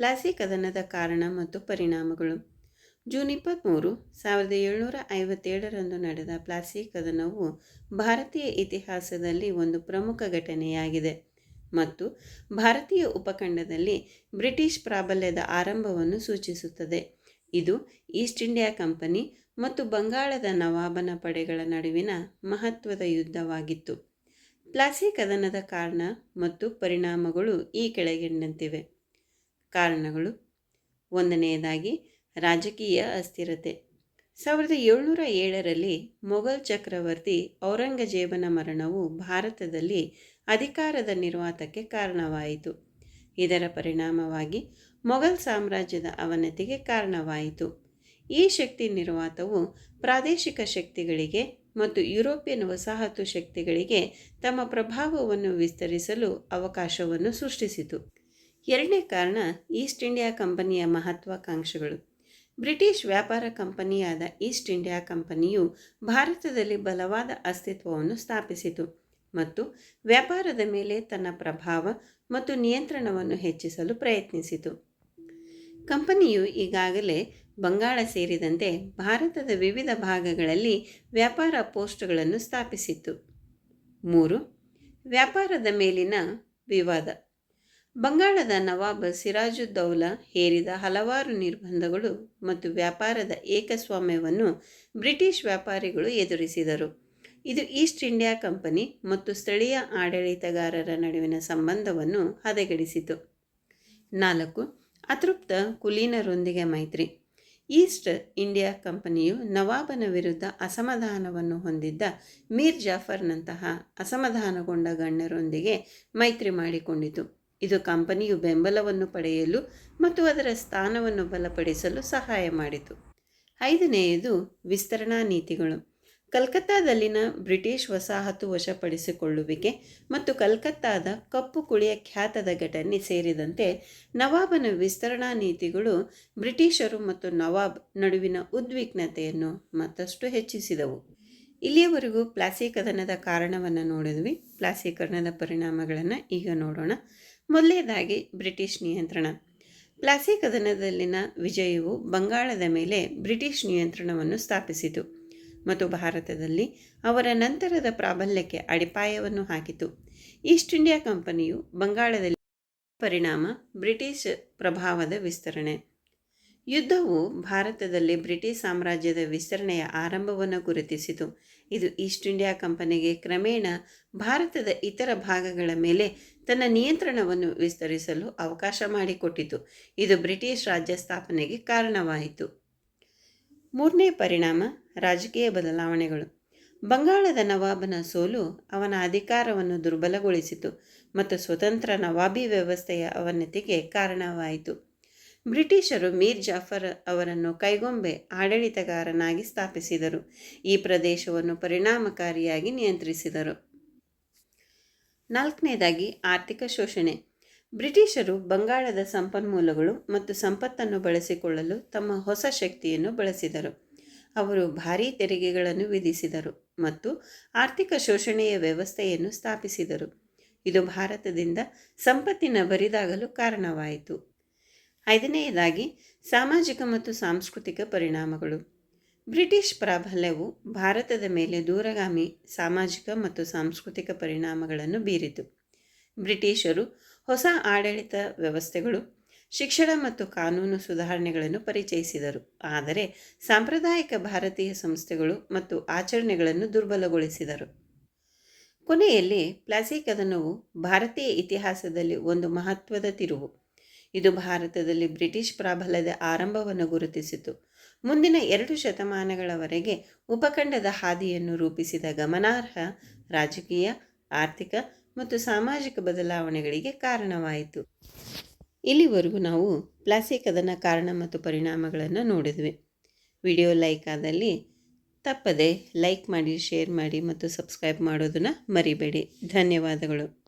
ಪ್ಲಾಸಿ ಕದನದ ಕಾರಣ ಮತ್ತು ಪರಿಣಾಮಗಳು. ಜೂನ್ ಇಪ್ಪತ್ತ್ಮೂರು ಸಾವಿರದ ಏಳ್ನೂರ ಐವತ್ತೇಳರಂದು ನಡೆದ ಪ್ಲಾಸಿ ಕದನವು ಭಾರತೀಯ ಇತಿಹಾಸದಲ್ಲಿ ಒಂದು ಪ್ರಮುಖ ಘಟನೆಯಾಗಿದೆ ಮತ್ತು ಭಾರತೀಯ ಉಪಖಂಡದಲ್ಲಿ ಬ್ರಿಟಿಷ್ ಪ್ರಾಬಲ್ಯದ ಆರಂಭವನ್ನು ಸೂಚಿಸುತ್ತದೆ. ಇದು ಈಸ್ಟ್ ಇಂಡಿಯಾ ಕಂಪನಿ ಮತ್ತು ಬಂಗಾಳದ ನವಾಬನ ಪಡೆಗಳ ನಡುವಿನ ಮಹತ್ವದ ಯುದ್ಧವಾಗಿತ್ತು. ಪ್ಲಾಸಿ ಕದನದ ಕಾರಣ ಮತ್ತು ಪರಿಣಾಮಗಳು ಈ ಕೆಳಗಿನಂತಿವೆ. ಕಾರಣಗಳು. ಒಂದನೆಯದಾಗಿ, ರಾಜಕೀಯ ಅಸ್ಥಿರತೆ. ಸಾವಿರದ ಏಳ್ನೂರ ಏಳರಲ್ಲಿ ಮೊಘಲ್ ಚಕ್ರವರ್ತಿ ಔರಂಗಜೇಬನ ಮರಣವು ಭಾರತದಲ್ಲಿ ಅಧಿಕಾರದ ನಿರ್ವಾತಕ್ಕೆ ಕಾರಣವಾಯಿತು. ಇದರ ಪರಿಣಾಮವಾಗಿ ಮೊಘಲ್ ಸಾಮ್ರಾಜ್ಯದ ಅವನತಿಗೆ ಕಾರಣವಾಯಿತು. ಈ ಶಕ್ತಿ ನಿರ್ವಾತವು ಪ್ರಾದೇಶಿಕ ಶಕ್ತಿಗಳಿಗೆ ಮತ್ತು ಯುರೋಪಿಯನ್ ವಸಾಹತು ಶಕ್ತಿಗಳಿಗೆ ತಮ್ಮ ಪ್ರಭಾವವನ್ನು ವಿಸ್ತರಿಸಲು ಅವಕಾಶವನ್ನು ಸೃಷ್ಟಿಸಿತು. ಎರಡನೇ ಕಾರಣ ಈಸ್ಟ್ ಇಂಡಿಯಾ ಕಂಪನಿಯ ಮಹತ್ವಾಕಾಂಕ್ಷೆಗಳು. ಬ್ರಿಟಿಷ್ ವ್ಯಾಪಾರ ಕಂಪನಿಯಾದ ಈಸ್ಟ್ ಇಂಡಿಯಾ ಕಂಪನಿಯು ಭಾರತದಲ್ಲಿ ಬಲವಾದ ಅಸ್ತಿತ್ವವನ್ನು ಸ್ಥಾಪಿಸಿತು ಮತ್ತು ವ್ಯಾಪಾರದ ಮೇಲೆ ತನ್ನ ಪ್ರಭಾವ ಮತ್ತು ನಿಯಂತ್ರಣವನ್ನು ಹೆಚ್ಚಿಸಲು ಪ್ರಯತ್ನಿಸಿತು. ಕಂಪನಿಯು ಈಗಾಗಲೇ ಬಂಗಾಳ ಸೇರಿದಂತೆ ಭಾರತದ ವಿವಿಧ ಭಾಗಗಳಲ್ಲಿ ವ್ಯಾಪಾರ ಪೋಸ್ಟ್ಗಳನ್ನು ಸ್ಥಾಪಿಸಿತ್ತು. ಮೂರು, ವ್ಯಾಪಾರದ ಮೇಲಿನ ವಿವಾದ. ಬಂಗಾಳದ ನವಾಬ್ ಸಿರಾಜುದ್ದೌಲಾ ಹೇರಿದ ಹಲವಾರು ನಿರ್ಬಂಧಗಳು ಮತ್ತು ವ್ಯಾಪಾರದ ಏಕಸ್ವಾಮ್ಯವನ್ನು ಬ್ರಿಟಿಷ್ ವ್ಯಾಪಾರಿಗಳು ಎದುರಿಸಿದರು. ಇದು ಈಸ್ಟ್ ಇಂಡಿಯಾ ಕಂಪನಿ ಮತ್ತು ಸ್ಥಳೀಯ ಆಡಳಿತಗಾರರ ನಡುವಿನ ಸಂಬಂಧವನ್ನು ಹದಗೆಡಿಸಿತು. ನಾಲ್ಕು, ಅತೃಪ್ತ ಕುಲೀನರೊಂದಿಗೆ ಮೈತ್ರಿ. ಈಸ್ಟ್ ಇಂಡಿಯಾ ಕಂಪನಿಯು ನವಾಬನ ವಿರುದ್ಧ ಅಸಮಾಧಾನವನ್ನು ಹೊಂದಿದ್ದ ಮೀರ್ ಜಾಫರ್ನಂತಹ ಅಸಮಾಧಾನಗೊಂಡ ಗಣ್ಯರೊಂದಿಗೆ ಮೈತ್ರಿ ಮಾಡಿಕೊಂಡಿತು. ಇದು ಕಂಪನಿಯು ಬೆಂಬಲವನ್ನು ಪಡೆಯಲು ಮತ್ತು ಅದರ ಸ್ಥಾನವನ್ನು ಬಲಪಡಿಸಲು ಸಹಾಯ ಮಾಡಿತು. ಐದನೆಯದು ವಿಸ್ತರಣಾ ನೀತಿಗಳು. ಕಲ್ಕತ್ತಾದಲ್ಲಿನ ಬ್ರಿಟಿಷ್ ವಸಾಹತು ವಶಪಡಿಸಿಕೊಳ್ಳುವಿಕೆ ಮತ್ತು ಕಲ್ಕತ್ತಾದ ಕಪ್ಪು ಕುಳಿಯ ಖ್ಯಾತದ ಘಟನೆ ಸೇರಿದಂತೆ ನವಾಬನ ವಿಸ್ತರಣಾ ನೀತಿಗಳು ಬ್ರಿಟಿಷರು ಮತ್ತು ನವಾಬ್ ನಡುವಿನ ಉದ್ವಿಗ್ನತೆಯನ್ನು ಮತ್ತಷ್ಟು ಹೆಚ್ಚಿಸಿದವು. ಇಲ್ಲಿಯವರೆಗೂ ಪ್ಲಾಸೀಕರಣದ ಕಾರಣವನ್ನು ನೋಡಿದ್ವಿ. ಪ್ಲಾಸೀಕರಣದ ಪರಿಣಾಮಗಳನ್ನು ಈಗ ನೋಡೋಣ. ಮೊದಲನೇದಾಗಿ ಬ್ರಿಟಿಷ್ ನಿಯಂತ್ರಣ. ಪ್ಲಾಸಿ ಕದನದಲ್ಲಿನ ವಿಜಯವು ಬಂಗಾಳದ ಮೇಲೆ ಬ್ರಿಟಿಷ್ ನಿಯಂತ್ರಣವನ್ನು ಸ್ಥಾಪಿಸಿತು ಮತ್ತು ಭಾರತದಲ್ಲಿ ಅವರ ನಂತರದ ಪ್ರಾಬಲ್ಯಕ್ಕೆ ಅಡಿಪಾಯವನ್ನು ಹಾಕಿತು. ಈಸ್ಟ್ ಇಂಡಿಯಾ ಕಂಪನಿಯು ಬಂಗಾಳದಲ್ಲಿ ಪರಿಣಾಮ ಬ್ರಿಟಿಷ್ ಪ್ರಭಾವದ ವಿಸ್ತರಣೆ. ಯುದ್ಧವು ಭಾರತದಲ್ಲಿ ಬ್ರಿಟಿಷ್ ಸಾಮ್ರಾಜ್ಯದ ವಿಸ್ತರಣೆಯ ಆರಂಭವನ್ನು ಗುರುತಿಸಿತು. ಇದು ಈಸ್ಟ್ ಇಂಡಿಯಾ ಕಂಪನಿಗೆ ಕ್ರಮೇಣ ಭಾರತದ ಇತರ ಭಾಗಗಳ ಮೇಲೆ ತನ್ನ ನಿಯಂತ್ರಣವನ್ನು ವಿಸ್ತರಿಸಲು ಅವಕಾಶ ಮಾಡಿಕೊಟ್ಟಿತು. ಇದು ಬ್ರಿಟಿಷ್ ರಾಜ್ಯ ಸ್ಥಾಪನೆಗೆ ಕಾರಣವಾಯಿತು. ಮೂರನೇ ಪರಿಣಾಮ, ರಾಜಕೀಯ ಬದಲಾವಣೆಗಳು. ಬಂಗಾಳದ ನವಾಬನ ಸೋಲು ಅವನ ಅಧಿಕಾರವನ್ನು ದುರ್ಬಲಗೊಳಿಸಿತು ಮತ್ತು ಸ್ವತಂತ್ರ ನವಾಬಿ ವ್ಯವಸ್ಥೆಯ ಅವನತಿಗೆ ಕಾರಣವಾಯಿತು. ಬ್ರಿಟಿಷರು ಮೀರ್ ಜಾಫರ್ ಅವರನ್ನು ಕೈಗೊಂಬೆ ಆಡಳಿತಗಾರನಾಗಿ ಸ್ಥಾಪಿಸಿದರು. ಈ ಪ್ರದೇಶವನ್ನು ಪರಿಣಾಮಕಾರಿಯಾಗಿ ನಿಯಂತ್ರಿಸಿದರು. ನಾಲ್ಕನೇದಾಗಿ ಆರ್ಥಿಕ ಶೋಷಣೆ. ಬ್ರಿಟಿಷರು ಬಂಗಾಳದ ಸಂಪನ್ಮೂಲಗಳು ಮತ್ತು ಸಂಪತ್ತನ್ನು ಬಳಸಿಕೊಳ್ಳಲು ತಮ್ಮ ಹೊಸ ಶಕ್ತಿಯನ್ನು ಬಳಸಿದರು. ಅವರು ಭಾರೀ ತೆರಿಗೆಗಳನ್ನು ವಿಧಿಸಿದರು ಮತ್ತು ಆರ್ಥಿಕ ಶೋಷಣೆಯ ವ್ಯವಸ್ಥೆಯನ್ನು ಸ್ಥಾಪಿಸಿದರು. ಇದು ಭಾರತದಿಂದ ಸಂಪತ್ತಿನ ಬರಿದಾಗಲು ಕಾರಣವಾಯಿತು. ಐದನೆಯದಾಗಿ ಸಾಮಾಜಿಕ ಮತ್ತು ಸಾಂಸ್ಕೃತಿಕ ಪರಿಣಾಮಗಳು. ಬ್ರಿಟಿಷ್ ಪ್ರಾಬಲ್ಯವು ಭಾರತದ ಮೇಲೆ ದೂರಗಾಮಿ, ಸಾಮಾಜಿಕ ಮತ್ತು ಸಾಂಸ್ಕೃತಿಕ ಪರಿಣಾಮಗಳನ್ನು ಬೀರಿತು. ಬ್ರಿಟಿಷರು ಹೊಸ ಆಡಳಿತ ವ್ಯವಸ್ಥೆಗಳು, ಶಿಕ್ಷಣ ಮತ್ತು ಕಾನೂನು ಸುಧಾರಣೆಗಳನ್ನು ಪರಿಚಯಿಸಿದರು. ಆದರೆ ಸಾಂಪ್ರದಾಯಿಕ ಭಾರತೀಯ ಸಂಸ್ಥೆಗಳು ಮತ್ತು ಆಚರಣೆಗಳನ್ನು ದುರ್ಬಲಗೊಳಿಸಿದರು. ಕೊನೆಯಲ್ಲಿ ಪ್ಲಾಸಿ ಕದನವು ಭಾರತೀಯ ಇತಿಹಾಸದಲ್ಲಿ ಒಂದು ಮಹತ್ವದ ತಿರುವು. ಇದು ಭಾರತದಲ್ಲಿ ಬ್ರಿಟಿಷ್ ಪ್ರಾಬಲ್ಯದ ಆರಂಭವನ್ನು ಗುರುತಿಸಿತು. ಮುಂದಿನ ಎರಡು ಶತಮಾನಗಳವರೆಗೆ ಉಪಖಂಡದ ಹಾದಿಯನ್ನು ರೂಪಿಸಿದ ಗಮನಾರ್ಹ ರಾಜಕೀಯ, ಆರ್ಥಿಕ ಮತ್ತು ಸಾಮಾಜಿಕ ಬದಲಾವಣೆಗಳಿಗೆ ಕಾರಣವಾಯಿತು. ಇಲ್ಲಿವರೆಗೂ ನಾವು ಪ್ಲಾಸಿ ಕದನ ಕಾರಣ ಮತ್ತು ಪರಿಣಾಮಗಳನ್ನು ನೋಡಿದ್ವಿ. ವಿಡಿಯೋ ಲೈಕ್ ಆದಲ್ಲಿ ತಪ್ಪದೆ ಲೈಕ್ ಮಾಡಿ, ಶೇರ್ ಮಾಡಿ ಮತ್ತು ಸಬ್ಸ್ಕ್ರೈಬ್ ಮಾಡೋದನ್ನು ಮರಿಬೇಡಿ. ಧನ್ಯವಾದಗಳು.